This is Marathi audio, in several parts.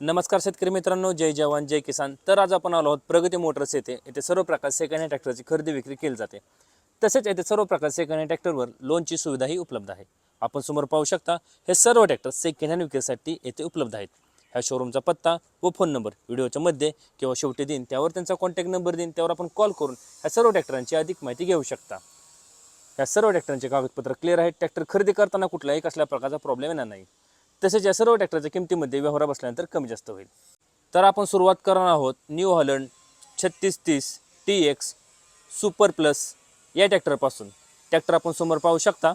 नमस्कार शेतकरी मित्रांनो जय जवान जय किसान. तर आज आपण आलो आहोत प्रगती मोटर्स येथे. येथे सर्व प्रकार सेकंड हँड ट्रॅक्टरची खरेदी विक्री केली जाते. तसेच येथे सर्व प्रकार सेकंड हँड ट्रॅक्टरवर लोनची सुविधाही उपलब्ध आहे. आपण समोर पाहू शकता हे सर्व ट्रॅक्टर सेकंड हँड विक्रीसाठी येथे उपलब्ध आहेत. ह्या शोरूमचा पत्ता व फोन नंबर व्हिडिओच्या मध्ये किंवा शेवटी देईन त्यावर त्यांचा कॉन्टॅक्ट नंबर देईन त्यावर आपण कॉल करून ह्या सर्व ट्रॅक्टरांची अधिक माहिती घेऊ शकता. ह्या सर्व ट्रॅक्टरांचे कागदपत्र क्लिअर आहेत. ट्रॅक्टर खरेदी करताना कुठलाही कसल्या प्रकारचा प्रॉब्लेम येणार नाही. तसेच या सर्व ट्रॅक्टरच्या किमतीमध्ये व्यवहार बसल्यानंतर कमी जास्त होईल. तर आपण सुरुवात करणार आहोत न्यू हॉलंड छत्तीस तीस टी एक्स सुपर प्लस या ट्रॅक्टरपासून. ट्रॅक्टर आपण समोर पाहू शकता.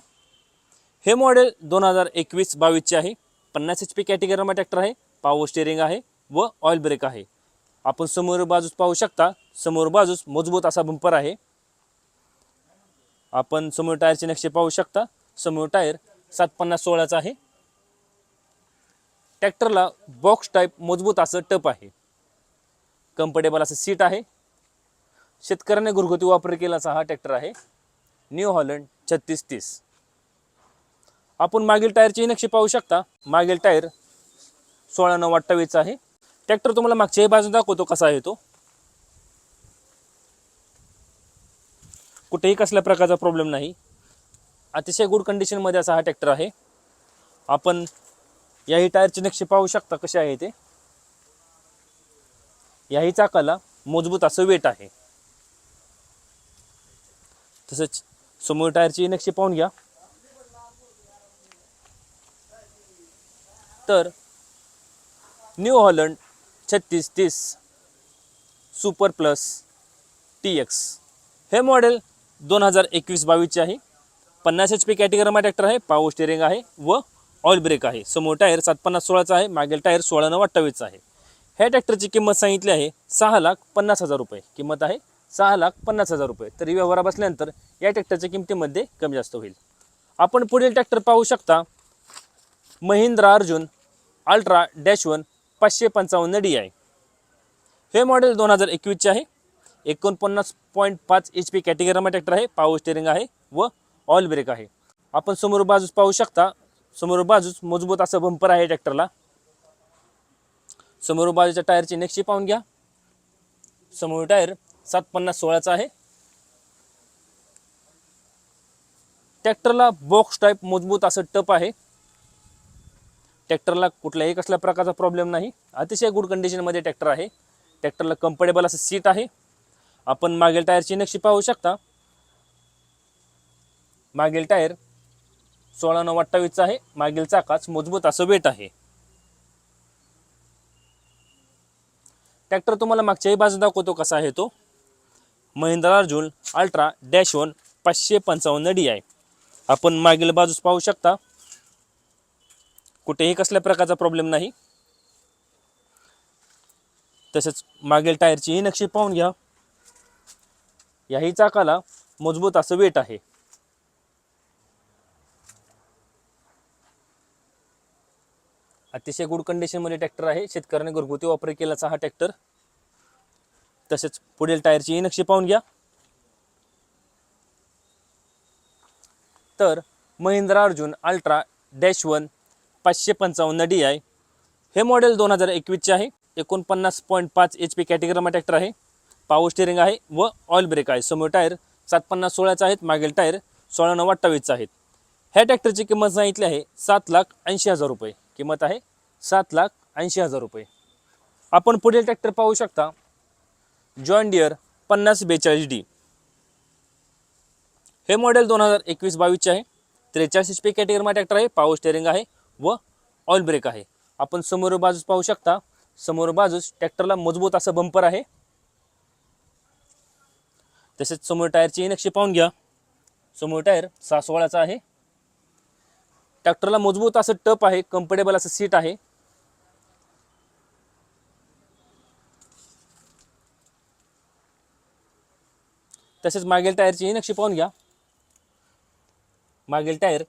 हे मॉडेल दोन हजार एकवीस बावीसचे आहे. पन्नास एच पी कॅटेगरीमा ट्रॅक्टर आहे. पावर स्टेअरिंग आहे व ऑइल ब्रेक आहे. आपण समोर बाजूस पाहू शकता. समोर बाजूस मजबूत असा बंपर आहे. आपण समोर टायरचे नक्षे पाहू शकता. समोर टायर सात पन्नास सोळाचा आहे. ट्रॅक्टरला बॉक्स टाईप मजबूत असं टप आहे. कम्फर्टेबल असं सीट आहे. शेतकऱ्याने घरगुती वापर केलाचा हा ट्रॅक्टर आहे. न्यू हॉलंड छत्तीस तीस. आपण मागील टायरची नक्षी पाहू शकता. मागील टायर सोळा नऊ अठ्ठावीसचा आहे. ट्रॅक्टर तुम्हाला मागच्याही बाजून दाखवतो कसा आहे तो. कुठेही कसल्या प्रकारचा प्रॉब्लेम नाही. अतिशय गुड कंडिशनमध्ये असा हा ट्रॅक्टर आहे. आपण याही टायरचे नक्षी पाहू शकता कसे आहे ते. याही चाकाला मजबूत असं वेट आहे. तसंच समोर टायरची नक्षी पाहून घ्या. तर न्यू हॉलंड छत्तीस तीस सुपर प्लस टी एक्स हे मॉडेल दोन हजार एकवीस बावीसचे आहे. पन्नास एच पी कॅटेगरीमा ट्रॅक्टर आहे पावर स्टेरिंग आहे व ऑइल ब्रेक आहे. समोर टायर सात पन्नास सोळाचा आहे मागील टायर सोळा नऊ अठ्ठावीसचा आहे. ह्या ट्रॅक्टरची किंमत सांगितली आहे सहा लाख पन्नास हजार रुपये. किंमत आहे सहा लाख पन्नास हजार रुपये. तरी व्यवहार बसल्यानंतर या ट्रॅक्टरच्या किमतीमध्ये कमी जास्त होईल. आपण पुढील ट्रॅक्टर पाहू शकता. Mahindra Arjun ultra dash one पाचशे पंचावन्न डी आय. हे मॉडेल दोन हजार एकवीसचे आहे. एकोणपन्नास पॉईंट पाच एच पी कॅटेगरीमध्ये ट्रॅक्टर आहे. पावर स्टेअरिंग आहे व ऑइल ब्रेक आहे. आपण समोर बाजूस पाहू शकता. समोर बाजूच मजबूत असं बंपर आहे ट्रॅक्टरला समोर बाजूच्या टायरची नेक्स्टची पाहून घ्या. समोर टायर सात पन्नास सोळाचा आहे. ट्रॅक्टरला बॉक्स टाईप मजबूत असं टप आहे. ट्रॅक्टरला कुठल्याही कसल्या प्रकारचा प्रॉब्लेम नाही. अतिशय गुड कंडिशनमध्ये ट्रॅक्टर आहे. ट्रॅक्टरला कम्फर्टेबल असं सीट आहे. आपण मागील टायरची नक्षी पाहू शकता. मागील टायर सोळा नऊ अठ्ठावीसचा आहे. मागील चाकाच मजबूत असं वेट आहे. ट्रॅक्टर तुम्हाला मागच्याही बाजू दाखवतो कसा आहे तो. Mahindra Arjun ultra dash one पाचशे पंचावन्न डी आय. आपण मागील बाजूस पाहू शकता. कुठेही कसल्या प्रकारचा प्रॉब्लेम नाही. तसेच मागील टायरची ही नक्षी पाहून घ्या. याही चाकाला मजबूत असं वेट आहे. अतिशय गुड कंडिशनमध्ये ट्रॅक्टर आहे. शेतकऱ्याने घरगुती वापर केल्याचा हा ट्रॅक्टर तसेच पुढील टायरची ही नक्षी पाहून घ्या. तर Mahindra Arjun ultra dash one पाचशे पंचावन्न डी आय. हे मॉडेल दोन हजार एकवीसचे आहे. एकोणपन्नास पॉईंट पाच एच पी कॅटेगरीमा ट्रॅक्टर आहे. पावर स्टेअरिंग आहे व ऑइल ब्रेक आहे. समोर टायर सात पन्नास सोळाचा आहेत. मागील टायर सोळा नऊ अठ्ठावीसचा आहेत. ह्या ट्रॅक्टरची किंमत सांगितली आहे सात लाख ऐंशी हजार रुपये. किंमत आहे सात लाख ऐंशी हजार रुपये. आपण पुढील ट्रॅक्टर पाहू शकता. जॉन डिअर पन्नास बेचाळीस डी हे मॉडेल दोन हजार एकवीस बावीसचे आहे. त्रेचाळीस एच पी कॅटेगरीमा ट्रॅक्टर आहे. पावर स्टेअरिंग आहे व ऑइल ब्रेक आहे. आपण समोर बाजूस पाहू शकता. समोर बाजूस ट्रॅक्टरला मजबूत असं बंपर आहे. तसेच समोर टायरची नक्षी पाहून घ्या. समोर टायर सहा सोळाचा आहे. ट्रॅक्टरला मजबूत असं टप आहे कम्फर्टेबल असं सीट आहे. तसेच मागील टायरची ही नक्षी पाहून घ्या. मागील टायर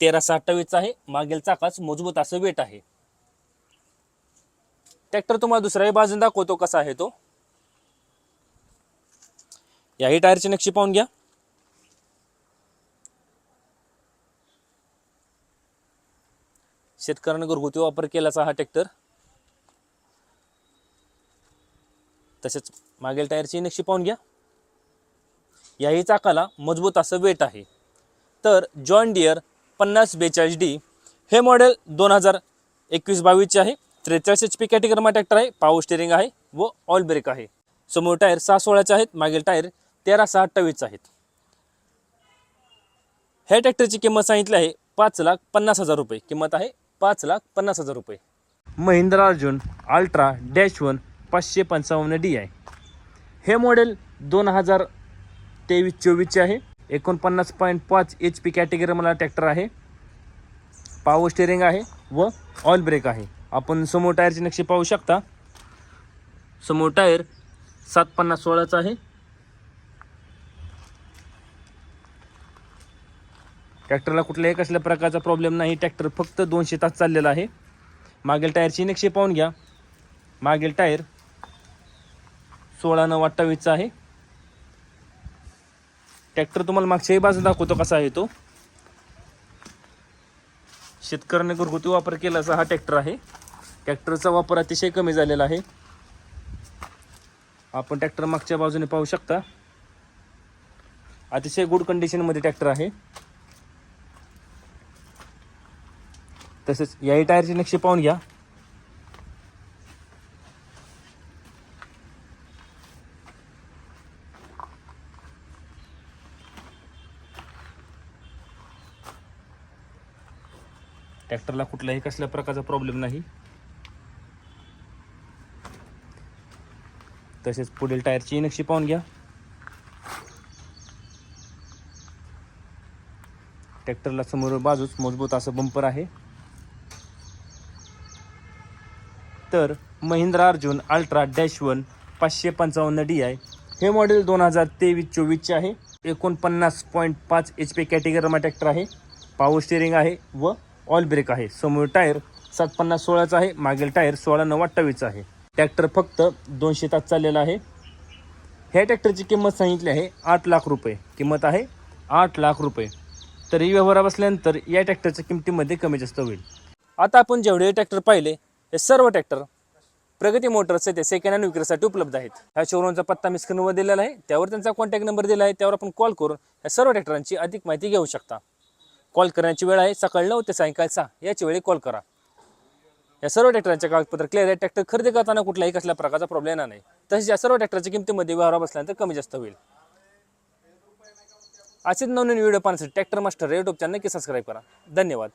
तेराशे अठ्ठावीसचा आहे मागील चाकाच मजबूत असं वेट आहे. ट्रॅक्टर तुम्हाला दुसऱ्याही बाजून दाखवतो कसा आहे तो. याही टायरची नक्षी पाहून घ्या. शेतकऱ्यांना घरगुती वापर केल्याचा हा ट्रॅक्टर. तसेच मागील टायरची नक्षी पाहून घ्या. याही चाकाला मजबूत असं वेट आहे. तर जॉन डियर पन्नास बेचाळीस डी हे मॉडेल दोन हजार एकवीस बावीसचे आहे. त्रेचाळीस एच पी कॅटेगरीमा ट्रॅक्टर आहे. पावर स्टेरिंग आहे व ऑल ब्रेक आहे. समोर टायर सहा सोळाचे आहेत. मागील टायर तेरा सहा अठ्ठावीसचे आहेत. ह्या ट्रॅक्टरची किंमत सांगितली आहे पाच लाख पन्नास हजार रुपये. किंमत आहे पाच लाख पन्नास हजार रुपये. Mahindra Arjun ultra dash one पाचशे पंचावन्न डी आहे हे मॉडेल दोन हजार तेवीस चोवीसचे आहे. एकोणपन्नास पॉईंट पाच एच पी कॅटेगरी मला ट्रॅक्टर आहे. पावर स्टेरिंग आहे व ऑइल ब्रेक आहे. आपण समोर टायरची नक्षी पाहू शकता. समोर टायर सात पन्नास सोळाचा आहे. ट्रॅक्टरला कुठल्याही कसल्या प्रकारचा प्रॉब्लेम नाही. ट्रॅक्टर फक्त दोनशे तास चाललेला आहे. मागील टायरची नक्षे पाहून घ्या. मागील टायर सोळा नऊ अठ्ठावीसचा आहे. ट्रॅक्टर तुम्हाला मागच्याही बाजू दाखवतो कसा आहे तो. शेतकऱ्याने घरगुती वापर केला असा हा ट्रॅक्टर आहे. ट्रॅक्टरचा वापर अतिशय कमी झालेला आहे. आपण ट्रॅक्टर मागच्या बाजूने पाहू शकता. अतिशय गुड कंडिशनमध्ये ट्रॅक्टर आहे. तसेच याही टायरचे नक्षी पाहून घ्या. ट्रॅक्टरला कुठलाही कसल्या प्रकारचा प्रॉब्लेम नाही. तसेच पुढील टायरची नक्षी पाहून घ्या. ट्रॅक्टरला समोर बाजूच मजबूत असं बंपर आहे. तर Mahindra Arjun ultra dash one पाचशे पंचावन्न डी आय. हे मॉडेल दोन हजार तेवीस चोवीसचे आहे. एकोणपन्नास पॉईंट पाच एच पी कॅटेगरीमा ट्रॅक्टर आहे. पावर स्टेरिंग आहे व ऑल ब्रेक आहे. समोर टायर सात पन्नास सोळाचा आहे. मागील टायर सोळा नऊ अठ्ठावीसचा आहे. ट्रॅक्टर फक्त दोनशे तास चाललेला आहे. ह्या ट्रॅक्टरची किंमत सांगितली आहे आठ लाख रुपये. किंमत आहे आठ लाख रुपये. तर ही बसल्यानंतर या ट्रॅक्टरच्या किमतीमध्ये कमी जास्त होईल. आता आपण जेवढे ट्रॅक्टर पाहिले हे सर्व ट्रॅक्टर प्रगती मोटर्स ते सेकंड हँड विक्रीसाठी उपलब्ध आहेत. ह्या शोरूमचा पत्ता मी स्क्रीनवर दिलेला आहे. त्यावर त्यांचा कॉन्टॅक्ट नंबर दिला आहे. त्यावर आपण कॉल करून या सर्व ट्रॅक्टरांची अधिक माहिती घेऊ शकता. कॉल करण्याची वेळ आहे. सकाळी नऊ ते सायंकाळी सहा. याची वेळी कॉल करा. या सर्व ट्रॅक्टरांचे कागदपत्र क्लिअर आहे ट्रॅक्टर खरेदी करताना कुठलाही कसल्या प्रकारचा प्रॉब्लेम येणार नाही. तसेच या सर्व ट्रॅक्टरच्या किमतीमध्ये व्यवहार बसल्यानंतर कमी जास्त होईल. असेच नवनवीन व्हिडिओ पाहण्यासाठी ट्रॅक्टर मास्टर युट्यूब चॅनल नक्की सबस्क्राईब करा. धन्यवाद.